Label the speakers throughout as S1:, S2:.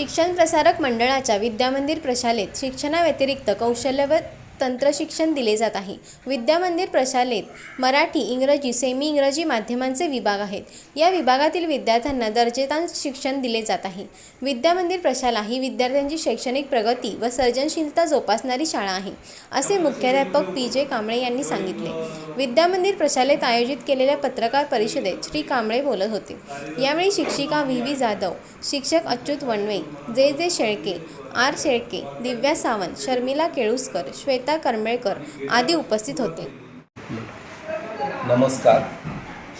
S1: शिक्षण प्रसारक मंडळाच्या विद्यामंदिर प्रशालेत शिक्षणाव्यतिरिक्त कौशल्य व तंत्रशिक्षण दिले जात आहे. विद्यामंदिर प्रशालेत मराठी इंग्रजी सेमी इंग्रजी माध्यमांचे विभाग आहेत. या विभागातील विद्यार्थ्यांना दर्जेदार शिक्षण दिले जात आहे. विद्यामंदिर प्रशाला ही विद्यार्थ्यांची शैक्षणिक प्रगती व सर्जनशीलता जोपासणारी शाळा आहे असे मुख्याध्यापक पी. जे. कांबळे यांनी सांगितले. विद्यामंदिर प्रशालेत आयोजित केलेल्या पत्रकार परिषदेत श्री. कांबळे बोलत होते. यावेळी शिक्षिका व्ही. व्ही. जाधव शिक्षक Achyut Wanve J. J. Shelke R Shelke Divya Sawant Sharmila Keluskar Shweta Karmelkar आदी उपस्थित होते.
S2: नमस्कार.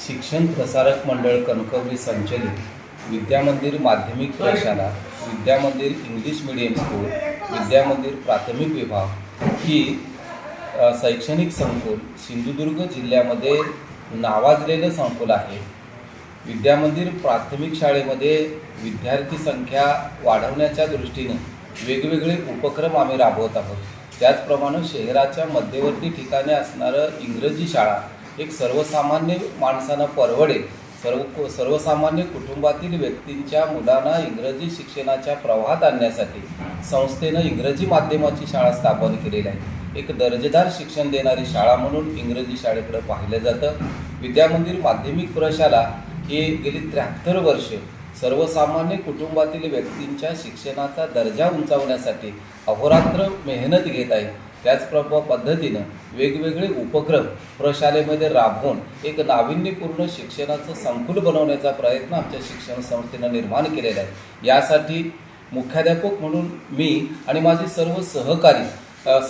S2: शिक्षण प्रसारक मंडळ कणकवली संचलित विद्यामंदिर माध्यमिक प्रशाला Vidyamandir English medium school Vidyamandir प्राथमिक विभाग ही शैक्षणिक संकुल सिंधुदुर्ग जिल्ह्यामध्ये नावाजलेलं संकुल आहे. विद्यामंदिर प्राथमिक शाळेमध्ये विद्यार्थी संख्या वाढवण्याच्या दृष्टीनं वेगवेगळे उपक्रम आम्ही राबवत आहोत. त्याचप्रमाणे शहराच्या मध्यवर्ती ठिकाणी असणारं इंग्रजी शाळा एक सर्वसामान्य माणसांना परवडेल सर्व सर्वसामान्य कुटुंबातील व्यक्तींच्या मुलांना इंग्रजी शिक्षणाच्या प्रवाहात आणण्यासाठी संस्थेनं इंग्रजी माध्यमाची शाळा स्थापन केलेली आहे. एक दर्जेदार शिक्षण देणारी शाळा म्हणून इंग्रजी शाळेकडे पाहिलं जातं. विद्यामंदिर माध्यमिक प्रशाला ही गेली त्र्याहत्तर वर्ष सर्वसामान्य कुटुंबातील व्यक्तींच्या शिक्षणाचा दर्जा उंचावण्यासाठी अहोरात्र मेहनत घेत आहे त्याचप्रम पद्धतीनं वेगवेगळे उपक्रम प्रशालेमध्ये राबवून एक नाविन्यपूर्ण शिक्षणाचं संकुल बनवण्याचा प्रयत्न आमच्या शिक्षण संस्थेनं निर्माण केलेला आहे. यासाठी मुख्याध्यापक म्हणून मी आणि माझे सर्व सहकारी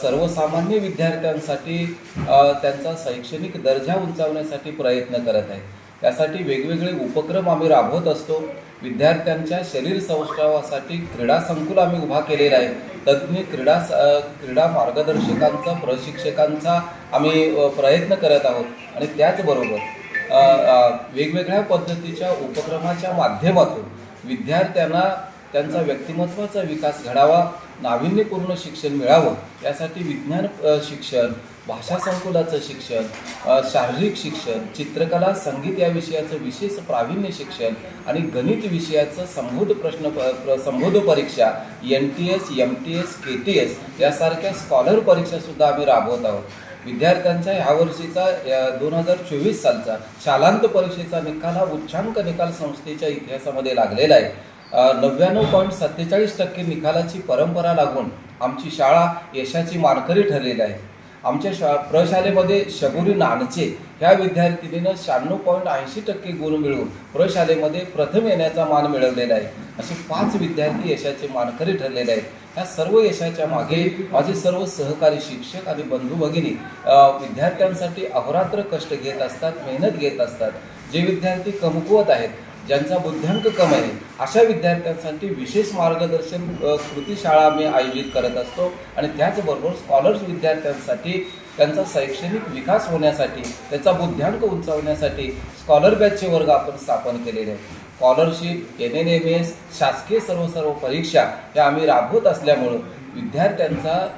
S2: सर्वसामान्य विद्यार्थ्यांसाठी त्यांचा शैक्षणिक दर्जा उंचावण्यासाठी प्रयत्न करत आहे. त्यासाठी वेगवेगळे उपक्रम आम्ही राबवत असतो. विद्यार्थ्यांच्या शरीर सौष्ठवासाठी क्रीडा संकुल आम्ही उभा केलेला आहे. तज्ज्ञ क्रीडा स- क्रीडा मार्गदर्शकांचा प्रशिक्षकांचा आम्ही प्रयत्न करत आहोत. आणि त्याचबरोबर वेगवेगळ्या पद्धतीच्या उपक्रमाच्या माध्यमातून विद्यार्थ्यांना त्यांचा व्यक्तिमत्वाचा विकास घडावा नाविन्यपूर्ण शिक्षण मिळावं यासाठी विज्ञान शिक्षण भाषा संकुलाचं शिक्षण शारीरिक शिक्षण चित्रकला संगीत या विषयाचं विशेष प्रावीण्य शिक्षण आणि गणित विषयाचं संबोध प्रश्न प- संबोध परीक्षा N T S M T S K T S यासारख्या स्कॉलर परीक्षासुद्धा आम्ही राबवत आहोत. विद्यार्थ्यांच्या ह्या वर्षीचा दोन हजार चोवीस सालचा शालांत परीक्षेचा निकाल हा उच्चांक निकाल संस्थेच्या इतिहासामध्ये लागलेला आहे. नव्याण्णव पॉईंट सत्तेचाळीस टक्के निकालाची परंपरा लागून आमची शाळा यशाची मानकरी ठरलेली आहे. आमच्या शा प्रशालेमध्ये शबुरी नानचे ह्या विद्यार्थिनीनं शहाण्णव पॉईंट ऐंशी टक्के गुण मिळवून प्रशालेमध्ये प्रथम येण्याचा मान मिळवलेला आहे. असे पाच विद्यार्थी यशाचे मानकरी ठरलेले आहेत. ह्या सर्व यशाच्या मागे माझे सर्व सहकारी शिक्षक आणि बंधू भगिनी विद्यार्थ्यांसाठी अहोरात्र कष्ट घेत असतात मेहनत घेत असतात. जे विद्यार्थी कमकुवत आहेत ज्यांचा बुद्ध्यांक कमी आहे अशा विद्यार्थ्यांसाठी विशेष मार्गदर्शन अ, कृती शाळा आम्ही आयोजित करत असतो. आणि त्याचबरोबर स्कॉलर्स विद्यार्थ्यांसाठी त्यांचा शैक्षणिक विकास होण्यासाठी त्याचा बुद्ध्यांक उंचावण्यासाठी स्कॉलर बॅचचे वर्ग आपण स्थापन केलेले आहेत. Scholarship N N M S शासकीय सर्व सर्व परीक्षा या आम्ही राबवत असल्यामुळं विद्यार्थ्यांचा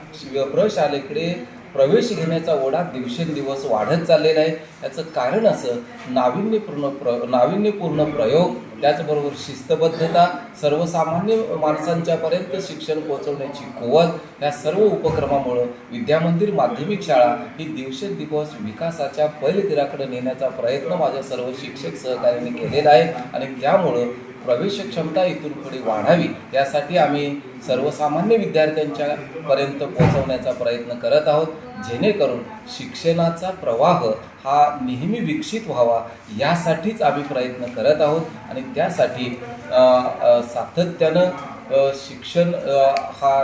S2: प्रशालेकडे प्रवेश घेण्याचा ओढा दिवसेंदिवस वाढत चाललेला आहे. याचं कारण असं नाविन्यपूर्ण प्र नाविन्यपूर्ण प्रयोग त्याचबरोबर शिस्तबद्धता सर्वसामान्य माणसांच्यापर्यंत शिक्षण पोहोचवण्याची कुवत या सर्व उपक्रमामुळं विद्यामंदिर माध्यमिक शाळा ही दिवसेंदिवस विकासाच्या पैलतीराकडे नेण्याचा प्रयत्न माझ्या सर्व शिक्षक सहकार्याने केलेला आहे आणि त्यामुळं प्रवेश क्षमता इथून पुढे वाढावी यासाठी आम्ही सर्वसामान्य विद्यार्थ्यांच्या पर्यंत पोहोचवण्याचा प्रयत्न करत आहोत जेणेकरून शिक्षणाचा प्रवाह हा नेहमी विकसित व्हावा यासाठीच आम्ही प्रयत्न करत आहोत आणि त्यासाठी सातत्यानं शिक्षण हा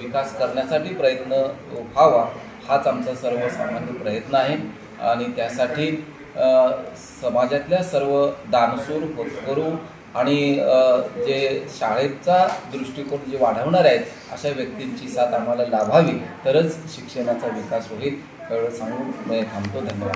S2: विकास करण्यासाठी प्रयत्न व्हावा हाच आमचा सर्वसामान्य प्रयत्न आहे. आणि त्यासाठी समाजातल्या सर्व दानसूर करू आणि जे शाळेचा दृष्टिकोन जे वाढवणार आहेत अशा व्यक्तींची साथ आम्हाला लाभावी तरच शिक्षणाचा विकास होईल. 그걸 성에 감도 된다.